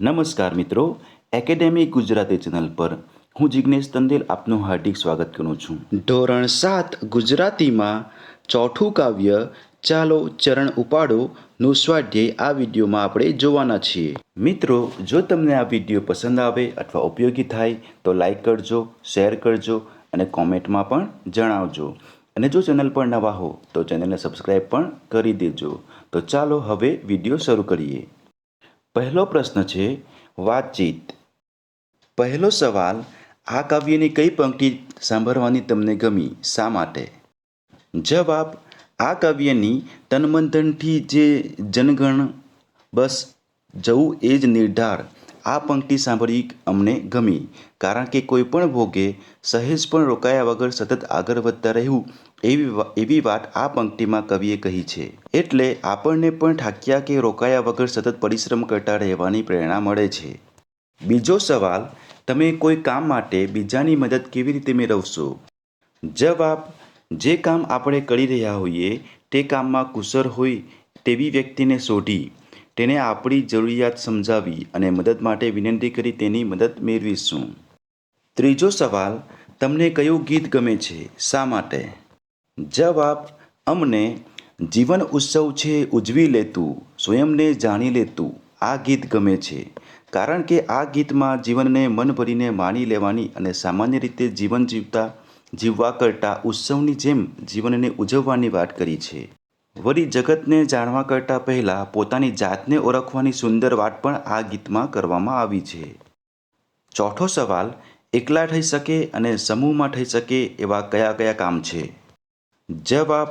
નમસ્કાર મિત્રો academy Gujarati channel પર હું જિજ્ઞેશ તંદેલ આપનું હાર્દિક સ્વાગત કરું છું. ધોરણ સાત ગુજરાતીમાં ચોથું કાવ્ય ચાલો ચરણ ઉપાડો નું સ્વાધ્યાય આ વિડીયોમાં આપણે જોવાના છીએ. મિત્રો જો તમને આ વીડિયો પસંદ આવે અથવા ઉપયોગી થાય તો લાઈક કરજો શેર કરજો અને કોમેન્ટમાં પણ જણાવજો. અને જો ચેનલ પર નવા હો તો ચેનલને સબસ્ક્રાઈબ પણ કરી દેજો. તો ચાલો હવે વીડિયો શરૂ કરીએ. પહેલો પ્રશ્ન છે વાતચીત. પહેલો સવાલ, આ કાવ્યની કઈ પંક્તિ સાંભળવાની તમને ગમી? શા માટે? જવાબ, આ કાવ્યની તનમંથનથી જે જનગણ બસ જવું એ જ નિર્ધાર. આ પંક્તિ સાંભળવી અમને ગમી, કારણ કે કોઈ પણ ભોગે સહેજ પણ રોકાયા વગર સતત આગળ વધતા રહેવું, એવી એવી વાત આ પંક્તિમાં કવિએ કહી છે. એટલે આપણને પણ ઠાક્યા કે રોકાયા વગર સતત પરિશ્રમ કરતા રહેવાની પ્રેરણા મળે છે. બીજો સવાલ, તમે કોઈ કામ માટે બીજાની મદદ કેવી રીતે મેળવશો? જવાબ, જે કામ આપણે કરી રહ્યા હોઈએ તે કામમાં કુશળ હોય તેવી વ્યક્તિને શોધી. તેને આપણી જરૂરિયાત સમજાવી અને મદદ માટે વિનંતી કરી તેની મદદ મેળવીશું. ત્રીજો સવાલ, તમને કયું ગીત ગમે છે? શા માટે? જવાબ, અમને જીવન ઉત્સવ છે ઉજવી લેતું, સ્વયંને જાણી લેતું આ ગીત ગમે છે. કારણ કે આ ગીતમાં જીવનને મન ભરીને માણી લેવાની અને સામાન્ય રીતે જીવન જીવતા જીવવા કરતાં ઉત્સવની જેમ જીવનને ઉજવવાની વાત કરી છે. વળી જગતને જાણવા કરતાં પહેલાં પોતાની જાતને ઓળખવાની સુંદર વાત પણ આ ગીતમાં કરવામાં આવી છે. ચોથો સવાલ, એકલા થઈ શકે અને સમૂહમાં થઈ શકે એવા કયા કયા કામ છે? જવાબ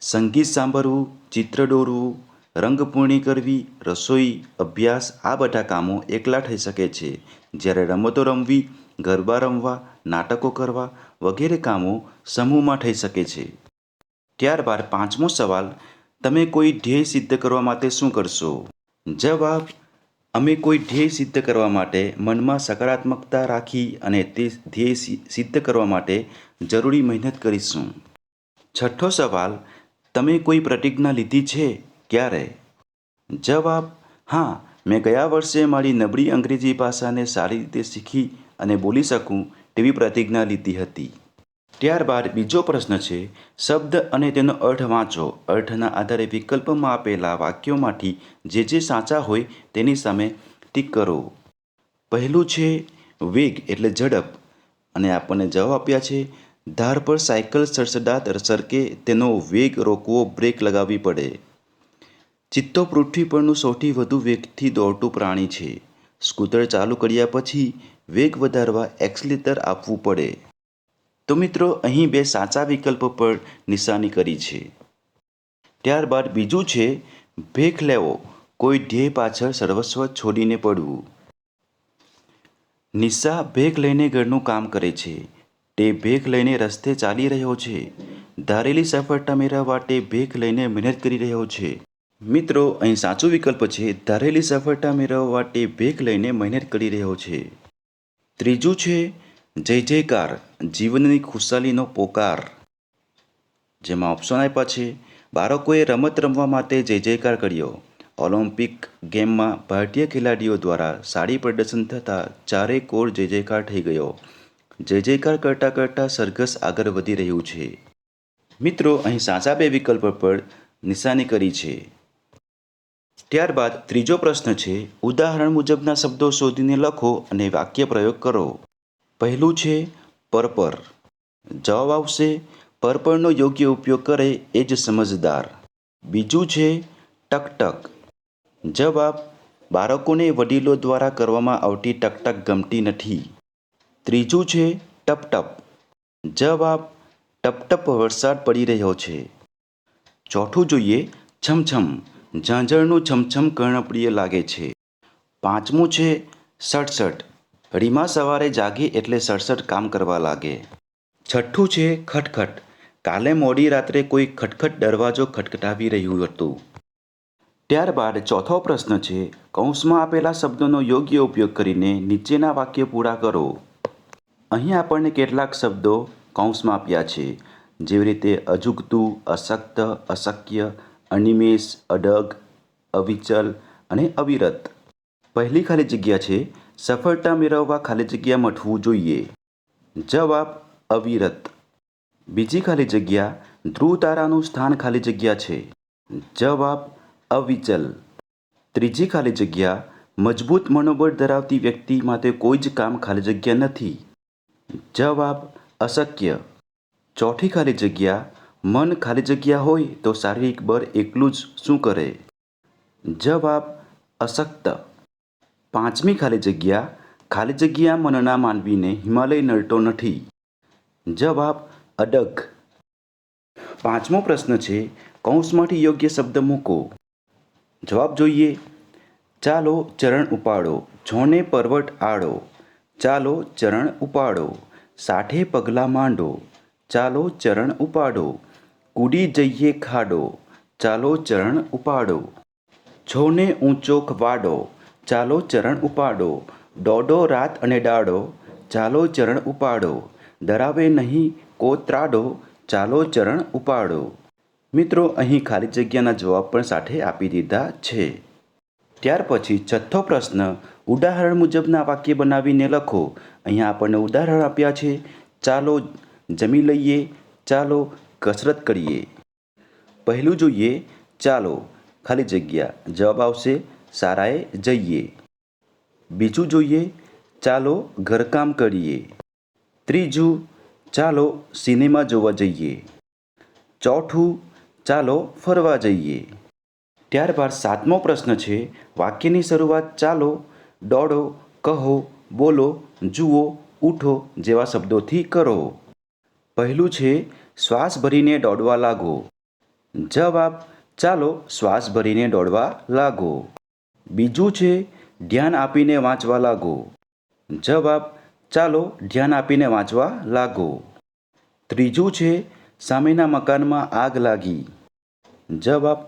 સંગીત સાંભળવું, ચિત્ર દોરવું રંગપૂર્ણી કરવી, રસોઈ, અભ્યાસ, આ બધા કામો એકલા થઈ શકે છે. જ્યારે રમતો રમવી, ગરબા રમવા, નાટકો કરવા વગેરે કામો સમૂહમાં થઈ શકે છે. ત્યારબાદ પાંચમો સવાલ, તમે કોઈ ધ્યેય સિદ્ધ કરવા માટે શું કરશો? જવાબ, અમે કોઈ ધ્યેય સિદ્ધ કરવા માટે મનમાં સકારાત્મકતા રાખી અને તે ધ્યેય સિદ્ધ કરવા માટે જરૂરી મહેનત કરીશું. છઠ્ઠો સવાલ, તમે કોઈ પ્રતિજ્ઞા લીધી છે? ક્યારે? જવાબ, હા, મેં ગયા વર્ષે મારી નબળી અંગ્રેજી ભાષાને સારી રીતે શીખી અને બોલી શકું તેવી પ્રતિજ્ઞા લીધી હતી. ત્યારબાદ બીજો પ્રશ્ન છે, શબ્દ અને તેનો અર્થ વાંચો. અર્થના આધારે વિકલ્પમાં આપેલા વાક્યોમાંથી જે જે સાચા હોય તેની સામે ટીક કરો. પહેલું છે, વેગ એટલે ઝડપ. અને આપણને જવાબ આપ્યા છે, ધાર પર સાયકલ સડસડાત સરકે તેનો વેગ રોકવો, બ્રેક લગાવવી પડે. ચિત્તો પૃથ્વી પરનું સૌથી વધુ વેગથી દોડતું પ્રાણી છે. સ્કૂટર ચાલુ કર્યા પછી વેગ વધારવા એક્સલેટર આપવું પડે. તો મિત્રો, અહીં બે સાચા વિકલ્પો પર નિશાની કરી છે. ત્યારબાદ બીજું છે, ભેખ લેવો. કોઈ ધ્યેય પાછળ સર્વસ્વ છોડીને પડવું. નિશા ભેખ લઈને ઘરનું કામ કરે છે. તે ભેખ લઈને રસ્તે ચાલી રહ્યો છે. ધારેલી સફળતા મેળવવા તે ભેખ લઈને મહેનત કરી રહ્યો છે. મિત્રો, અહીં સાચો વિકલ્પ છે, ધારેલી સફળતા મેળવવા તે ભેખ લઈને મહેનત કરી રહ્યો છે. ત્રીજું છે જય જયકાર, જીવનની ખુશાલીનો પોકાર. જેમાં ઓપ્શન આપ્યા છે, બાળકોએ રમત રમવા માટે જય જયકાર કર્યો. ઓલિમ્પિક ગેમમાં ભારતીય ખેલાડીઓ દ્વારા સારી પ્રદર્શન થતાં ચારે કોર જય જયકાર થઈ ગયો. જય જયકાર કરતાં કરતાં સરઘસ આગળ વધી રહ્યું છે. મિત્રો, અહીં સાચા બે વિકલ્પ પર નિશાની કરી છે. ત્યારબાદ ત્રીજો પ્રશ્ન છે, ઉદાહરણ મુજબના શબ્દો શોધીને લખો અને વાક્ય પ્રયોગ કરો. પહેલું છે પરપર. જવાબ આવશે, પરપરનો યોગ્ય ઉપયોગ કરે એ જ સમજદાર. બીજું છે ટકટક. જવાબ, બાળકોને વડીલો દ્વારા કરવામાં આવતી ટકટક ગમતી નથી. ત્રીજું છે ટપટપ. જવાબ, ટપટપ વરસાદ પડી રહ્યો છે. ચોથું જોઈએ છમછમ. ઝાંઝરનું છમછમ કર્ણપ્રિય લાગે છે. પાંચમું છે સડસઠ. રીમા સવારે જાગે એટલે સડસઠ કામ કરવા લાગે. છઠ્ઠું છે ખટખટ. કાલે મોડી રાત્રે કોઈ ખટખટ દરવાજો ખટખટાવી રહ્યું હતું. ત્યારબાદ ચોથો પ્રશ્ન છે, કૌંસમાં આપેલા શબ્દોનો યોગ્ય ઉપયોગ કરીને નીચેના વાક્ય પૂરા કરો. અહીં આપણને કેટલાક શબ્દો કૌંસમાં આપ્યા છે. જેવી રીતે અજુગતું, અશક્ત, અશક્ય, અનિમેષ, અડગ, અવિચલ અને અવિરત. પહેલી ખાલી જગ્યા છે સફળતા મેળવવા ખાલી જગ્યા મઠવું જોઈએ. જવાબ, અવિરત. બીજી ખાલી જગ્યા ધ્રુવ તારાનું સ્થાન ખાલી જગ્યા છે. જવાબ, અવિચલ. ત્રીજી ખાલી જગ્યા, મજબૂત મનોબળ ધરાવતી વ્યક્તિ માટે કોઈ જ કામ ખાલી જગ્યા નથી. જવાબ, અશક્ય. ચોથી ખાલી જગ્યા, મન ખાલી જગ્યા હોય તો શારીરિક બળ એકલું જ શું કરે? જવાબ, અશક્ત. પાંચમી ખાલી જગ્યા ખાલી જગ્યા મનના માનવીને હિમાલય નડતો નથી. જવાબ અડગ. પાંચમો પ્રશ્ન છે, કૌંસમાંથી યોગ્ય શબ્દ મૂકો. જવાબ જોઈએ, ચાલો ચરણ ઉપાડો જોને પર્વત આડો. ચાલો ચરણ ઉપાડો, સાઠે પગલાં માંડો. ચાલો ચરણ ઉપાડો કૂડી જઈએ ખાડો. ચાલો ચરણ ઉપાડો, છોને ઊંચો વાડો. ચાલો ચરણ ઉપાડો. ડોડો રાત અને ડાડો ચાલો ચરણ ઉપાડો. ધરાવે નહીં, કોતરાડો. ચાલો ચરણ ઉપાડો. મિત્રો, અહીં ખાલી જગ્યાના જવાબ પણ સાથે આપી દીધા છે. ત્યાર પછી છઠ્ઠો પ્રશ્ન, ઉદાહરણ મુજબના વાક્ય બનાવીને લખો. અહીંયા આપણને ઉદાહરણ આપ્યા છે. ચાલો જમી લઈએ. ચાલો કસરત કરીએ. પહેલું જોઈએ, ચાલો. ખાલી જગ્યા. જવાબ આવશે શાળાએ જઈએ. બીજું જોઈએ, ચાલો ઘરકામ કરીએ. ત્રીજું, ચાલો સિનેમા જોવા જઈએ. ચોથું, ચાલો ફરવા જઈએ. ત્યારબાદ સાતમો પ્રશ્ન છે, વાક્યની શરૂઆત ચાલો, દોડો, કહો, બોલો, જુઓ, ઉઠો જેવા શબ્દોથી કરો. પહેલું છે, શ્વાસ ભરીને દોડવા લાગો. જવાબ, ચાલો શ્વાસ ભરીને દોડવા લાગો. બીજું છે, ધ્યાન આપીને વાંચવા લાગો. જવાબ, ચાલો ધ્યાન આપીને વાંચવા લાગો. ત્રીજું છે, સામેના મકાનમાં આગ લાગી. જવાબ,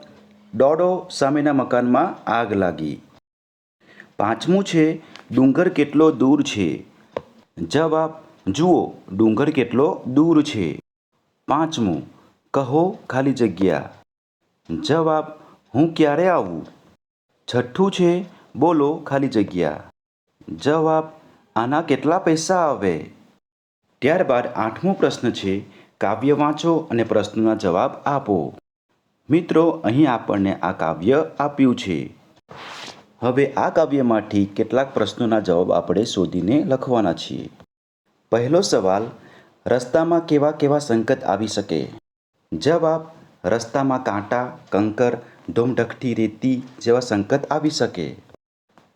દોડો સામેના મકાનમાં આગ લાગી. પાંચમું છે, ડુંગર કેટલો દૂર છે? જવાબ, જુઓ, ડુંગર કેટલો દૂર છે. પાંચમું, કહો ખાલી જગ્યા. જવાબ, હું ક્યારે આવું? છઠ્ઠું છે, બોલો ખાલી જગ્યા. જવાબ, આના કેટલા પૈસા આવે? ત્યારબાદ આઠમો પ્રશ્ન છે, કાવ્ય વાંચો અને પ્રશ્નોના જવાબ આપો. મિત્રો, અહીં આપણને આ કાવ્ય આપ્યું છે. હવે આ કાવ્યમાંથી કેટલાક પ્રશ્નોના જવાબ આપણે શોધીને લખવાના છીએ. પહેલો સવાલ, રસ્તામાં કેવા કેવા સંકટ આવી શકે? જવાબ, રસ્તામાં કાંટા, કંકર ધૂમઢકતી રેતી જેવા સંકટ આવી શકે.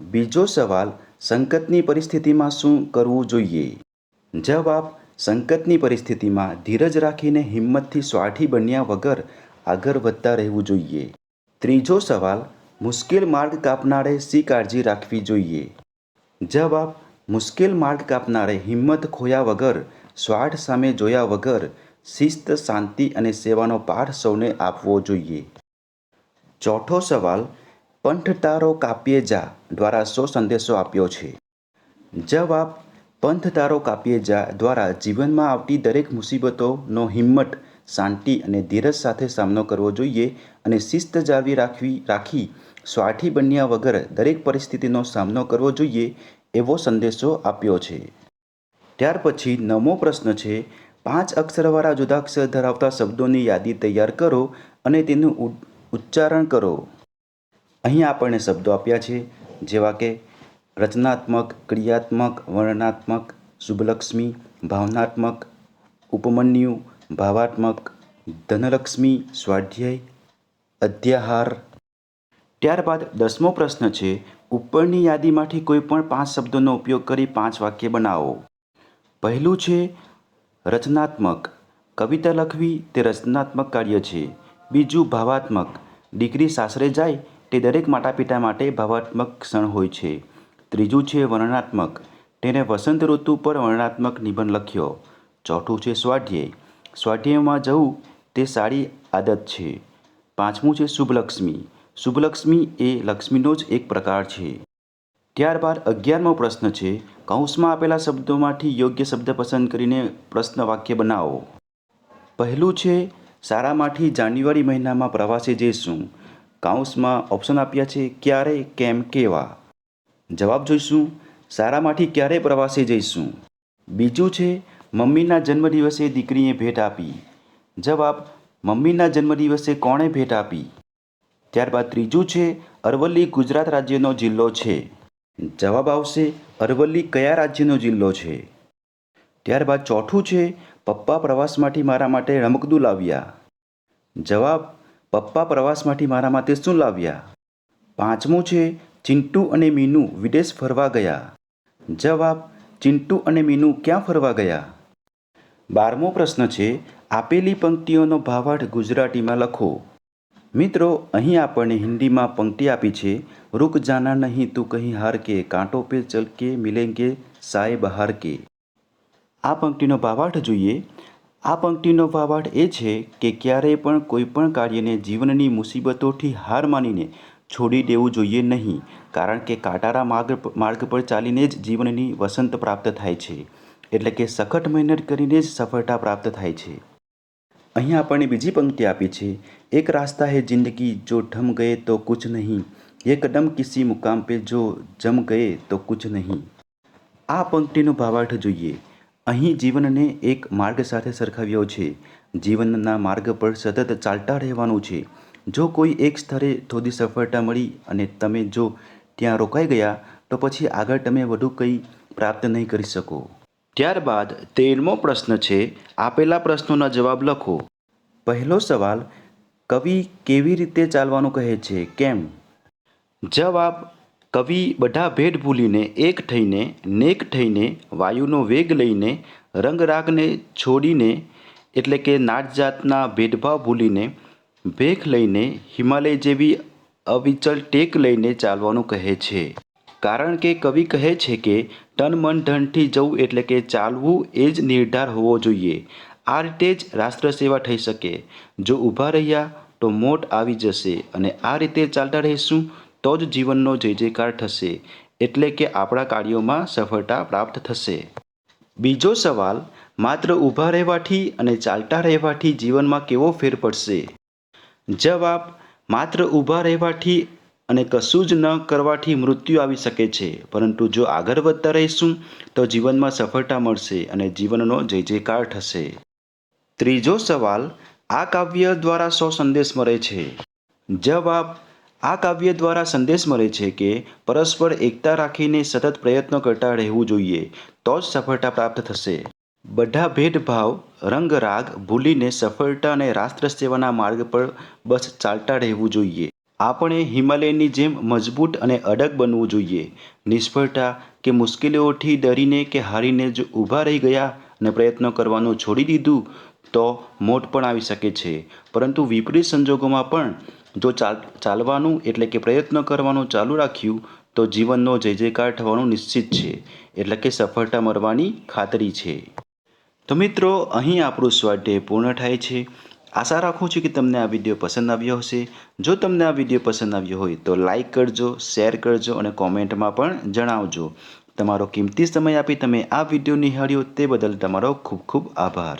બીજો સવાલ, સંકટની પરિસ્થિતિમાં શું કરવું જોઈએ? જવાબ, સંકટની પરિસ્થિતિમાં ધીરજ રાખીને હિંમતથી સ્વાઠી બન્યા વગર આગળ વધતા રહેવું જોઈએ. ત્રીજો સવાલ, મુશ્કેલ માર્ગ કાપનારે શી કાળજી રાખવી જોઈએ? જવાબ, મુશ્કેલ માર્ગ કાપનારે હિંમત ખોયા વગર, સ્વાર્થ સામે જોયા વગર શિસ્ત, શાંતિ અને સેવાનો પાઠ સૌને આપવો જોઈએ. ચોથો સવાલ પંથ તારો કાપ્યે જા દ્વારા શો સંદેશો આપ્યો છે? જવાબ પંથ તારો કાપ્યે જા દ્વારા જીવનમાં આવતી દરેક મુસીબતોનો હિંમત, શાંતિ અને ધીરજ સાથે સામનો કરવો જોઈએ અને શિસ્ત જાળવી રાખવી, રાખી, સ્વાર્થી બન્યા વગર દરેક પરિસ્થિતિનો સામનો કરવો જોઈએ એવો સંદેશો આપ્યો છે. ત્યાર પછી નવમો પ્રશ્ન છે, પાંચ અક્ષરવાળા જુદા અક્ષર ધરાવતા શબ્દોની યાદી તૈયાર કરો અને તેનું ઉચ્ચારણ કરો. અહીં આપણને શબ્દો આપ્યા છે, જેવા કે રચનાત્મક, ક્રિયાત્મક, વર્ણનાત્મક, શુભલક્ષ્મી, ભાવનાત્મક, ઉપમન્યુ, ભાવાત્મક, ધનલક્ષ્મી, સ્વાધ્યાય, અધ્યાહાર. ત્યારબાદ દસમો પ્રશ્ન છે, ઉપરની યાદીમાંથી કોઈ પણ પાંચ શબ્દોનો ઉપયોગ કરી પાંચ વાક્ય બનાવો. પહેલું છે, રચનાત્મક. કવિતા લખવી તે રચનાત્મક કાર્ય છે. બીજું ભાવાત્મક. દીકરી સાસરે જાય તે દરેક માતા પિતા માટે ભાવાત્મક ક્ષણ હોય છે. ત્રીજું છે વર્ણનાત્મક. તેણે વસંત ઋતુ પર વર્ણનાત્મક નિબંધ લખ્યો. ચોથું છે સ્વાધ્યાય. સ્વાધ્યાયમાં જવું તે સારી આદત છે. પાંચમું છે શુભલક્ષ્મી. શુભલક્ષ્મી એ લક્ષ્મીનો જ એક પ્રકાર છે. ત્યારબાદ અગિયારમો પ્રશ્ન છે. કૌંસમાં આપેલા શબ્દોમાંથી યોગ્ય શબ્દ પસંદ કરીને પ્રશ્ન વાક્ય બનાવો. પહેલું છે શાળામાંથી જાન્યુઆરી મહિનામાં પ્રવાસે જઈશું. કાઉન્સમાં ઓપ્શન આપ્યા છે, ક્યારે, કેમ, કેવા? જવાબ જોઈશું શાળામાંથી ક્યારે પ્રવાસે જઈશું? બીજું છે, મમ્મીના જન્મદિવસે દીકરીએ ભેટ આપી. જવાબ, મમ્મીના જન્મદિવસે કોણે ભેટ આપી? ત્યારબાદ ત્રીજું છે, અરવલ્લી ગુજરાત રાજ્યનો જિલ્લો છે. જવાબ આવશે, અરવલ્લી કયા રાજ્યનો જિલ્લો છે? ત્યારબાદ ચોથું છે, પપ્પા પ્રવાસમાંથી મારા માટે રમકડું લાવ્યા. જવાબ, પપ્પા પ્રવાસમાંથી મારા માટે શું લાવ્યા? પાંચમું છે, ચિંટુ અને મીનુ વિદેશ ફરવા ગયા. જવાબ, ચિંટુ અને મીનુ ક્યાં ફરવા ગયા? બારમો પ્રશ્ન છે, આપેલી પંક્તિઓનો ભાવાર્થ ગુજરાતીમાં લખો. મિત્રો, અહીં આપણને હિન્દીમાં પંક્તિ આપી છે, રૂક જાના નહીં તું કહી હાર કે, કાંટો પે ચલ કે, મિલેંગે, સાય બહાર કે. આ પંક્તિનો ભાવાર્થ જોઈએ. આ પંક્તિનો ભાવાર્થ એ છે કે ક્યારેય પણ કોઈપણ કાર્યને જીવનની મુસીબતોથી હાર માનીને છોડી દેવું જોઈએ નહીં, કારણ કે કાંટારા માર્ગ માર્ગ પર ચાલીને જ જીવનની વસંત પ્રાપ્ત થાય છે, એટલે કે સખત મહેનત કરીને જ સફળતા પ્રાપ્ત થાય છે. અહીં આપણને બીજી પંક્તિ આપી છે, એક રાસ્તા હે જિંદગી જો ઢમ ગયે તો કુછ નહીં ये કદમ કિસી મુકામ પે જો જમ ગયે તો કુછ નહીં. આ પંક્તિનો ભાવાર્થ જોઈએ. અહીં જીવનને એક માર્ગ સાથે સરખાવ્યો છે. જીવનના માર્ગ પર સતત ચાલતા રહેવાનું છે. જો કોઈ એક સ્તરે થોડી સફળતા મળી અને તમે જો ત્યાં રોકાઈ ગયા, તો પછી આગળ તમે વધુ કંઈ પ્રાપ્ત નહીં કરી શકો. ત્યારબાદ તેરમો પ્રશ્ન છે, આપેલા પ્રશ્નોના જવાબ લખો. પહેલો સવાલ, કવિ કેવી રીતે ચાલવાનું કહે છે? કેમ? જવાબ કવિ બધા ભેદ ભૂલીને, એક થઈને, નેક થઈને, વાયુનો વેગ લઈને, રંગરાગને છોડીને, એટલે કે નાત જાતના ભેદભાવ ભૂલીને, ભેખ લઈને, હિમાલય જેવી અવિચલ ટેક લઈને ચાલવાનું કહે છે. કારણ કે કવિ કહે છે કે, તન મન ધનથી જવું એટલે કે ચાલવું એ જ નિર્ધાર હોવો જોઈએ. આ રીતે જ રાષ્ટ્ર સેવા થઈ શકે. જો ઊભા રહ્યા, તો મોટ આવી જશે અને આ રીતે ચાલતા રહીશું તો જ જીવનનો જય જયકાર થશે, એટલે કે આપણા કાર્યોમાં સફળતા પ્રાપ્ત થશે. બીજો સવાલ, માત્ર ઊભા રહેવાથી અને ચાલતા રહેવાથી જીવનમાં કેવો ફેર પડશે? જવાબ, માત્ર ઊભા રહેવાથી અને કશું જ ન કરવાથી મૃત્યુ આવી શકે છે, પરંતુ જો આગળ વધતા રહીશું, તો જીવનમાં સફળતા મળશે અને જીવનનો જય જયકાર થશે. ત્રીજો સવાલ, આ કાવ્ય દ્વારા સો સંદેશ મળે છે. જવાબ આ કાવ્ય દ્વારા સંદેશ મળે છે કે પરસ્પર એકતા રાખીને સતત પ્રયત્નો કરતા રહેવું જોઈએ, તો જ સફળતા પ્રાપ્ત થશે. બધા ભેદભાવ, રંગરાગ ભૂલીને સફળતા અને રાષ્ટ્ર સેવાના માર્ગ પર બસ ચાલતા રહેવું જોઈએ. આપણે હિમાલયની જેમ મજબૂત અને અડગ બનવું જોઈએ. નિષ્ફળતા કે મુશ્કેલીઓથી ડરીને કે હારીને જો ઊભા રહી ગયા અને પ્રયત્નો કરવાનું છોડી દીધું, તો મોટ પણ આવી શકે છે. પરંતુ વિપરીત સંજોગોમાં પણ જો ચાલ, ચાલવાનું એટલે કે પ્રયત્ન કરવાનું ચાલુ રાખ્યું, તો જીવનનો જય જયકાર થવાનું નિશ્ચિત છે. એટલે કે સફળતા મળવાની ખાતરી છે. તો મિત્રો, અહીં આપણું સ્વાધ્યાય પૂર્ણ થાય છે. આશા રાખું છું કે તમને આ વીડિયો પસંદ આવ્યો હશે. જો તમને આ વીડિયો પસંદ આવ્યો હોય, તો લાઈક કરજો, શેર કરજો અને કોમેન્ટમાં પણ જણાવજો. તમારો કિંમતી સમય આપી તમે આ વીડિયો નિહાળ્યો, તે બદલ તમારો ખૂબ ખૂબ આભાર.